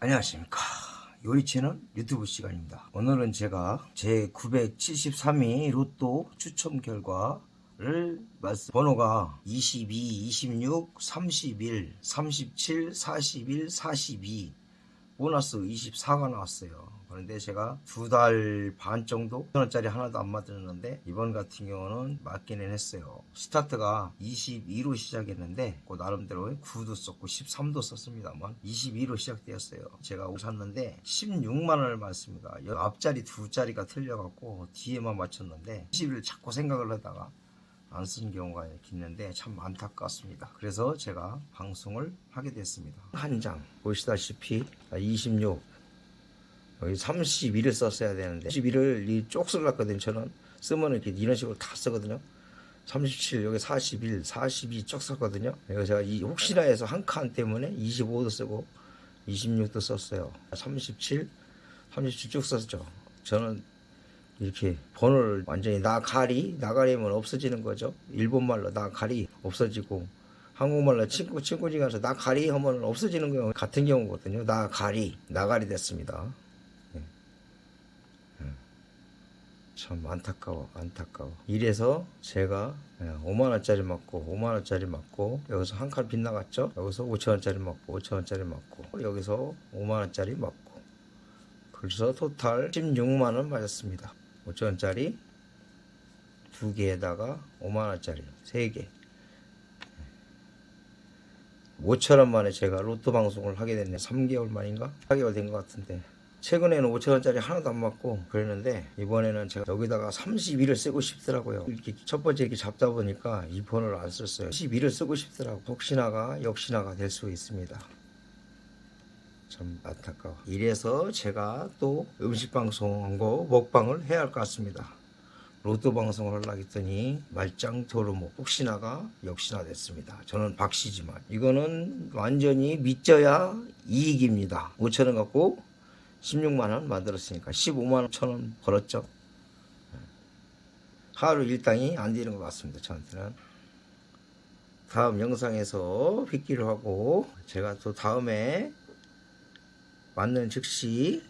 안녕하십니까. 요리채널 유튜브 시간입니다. 오늘은 제가 제 973위 로또 추첨 결과를 말씀, 번호가 22, 26, 31, 37, 41, 42, 보너스 24가 나왔어요. 그런데 제가 두 달 반 정도 천원짜리 하나도 안 맞았는데 이번 같은 경우는 맞기는 했어요. 스타트가 22로 시작했는데 그 나름대로 9도 썼고 13도 썼습니다만 22로 시작되었어요. 제가 옷 샀는데 16만 원을 맞습니다. 여- 앞자리 두 자리가 틀려갖고 뒤에만 맞췄는데 10을 자꾸 생각을 하다가 안쓴 경우가 있는데 참 안타깝습니다. 그래서 제가 방송을 하게 됐습니다. 한 장 보시다시피 26 여기 31을 썼어야 되는데 31을 이 쪽쓰놨거든요. 저는 쓰면 이렇게 이런 식으로 다 쓰거든요. 37 여기 41 42 쪽 썼거든요. 그래서 제가 이 혹시나 해서 한 칸 때문에 25도 쓰고 26도 썼어요. 37 37 쭉 썼죠. 저는 이렇게 번호를 완전히 나가리 나가리면 없어지는 거죠. 일본말로 나가리 없어지고 한국말로 친구 친구지 가서 나가리 하면 없어지는 거 같은 경우거든요. 나가리 나가리 됐습니다. 참 안타까워 안타까워. 이래서 제가 5만원짜리 맞고 5만원짜리 맞고 여기서 한 칸 빗나갔죠? 여기서 5천원짜리 맞고 5천원짜리 맞고 여기서 5만원짜리 맞고. 그래서 토탈 16만원 맞았습니다 5천원짜리 두 개에다가 5만원짜리 세개. 5천원 만에 제가 로또 방송을 하게 됐네. 3개월 만인가? 4개월 된 것 같은데. 최근에는 5천원짜리 하나도 안 맞고 그랬는데 이번에는 제가 여기다가 32를 쓰고 싶더라고요. 이렇게 첫 번째 이렇게 잡다 보니까 이 번호를 안 썼어요. 12를 쓰고 싶더라고. 혹시나가 역시나가 될 수 있습니다 참 안타까워 이래서 제가 또 음식 방송하고 먹방을 해야 할 것 같습니다 로또 방송을 하려고 했더니 말짱 도루묵 혹시나가 역시나 됐습니다. 저는 박씨지만 이거는 완전히 믿져야 이익입니다. 5천원 갖고 16만원 만들었으니까 15만원 천원 벌었죠. 하루 일당이 안 되는 것 같습니다. 저한테는. 다음 영상에서 뵙기로 하고 제가 또 다음에 맞는 즉시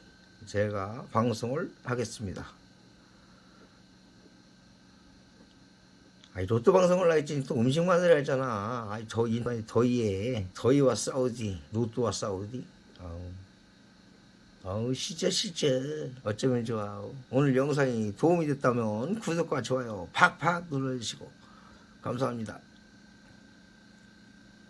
제가 방송을 하겠습니다. 아니 로또 방송을 하겠지 또 음식만 을 하잖아. 아니 더위 더위에 더위와 싸우디 로또와 싸우디. 아우 아우 시저 시저 어쩌면 좋아. 오늘 영상이 도움이 됐다면 구독과 좋아요 팍팍 눌러주시고 감사합니다.